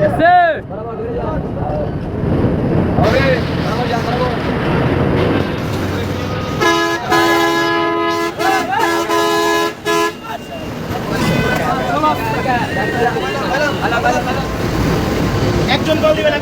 Yes, sir. একজন গোল দিবেন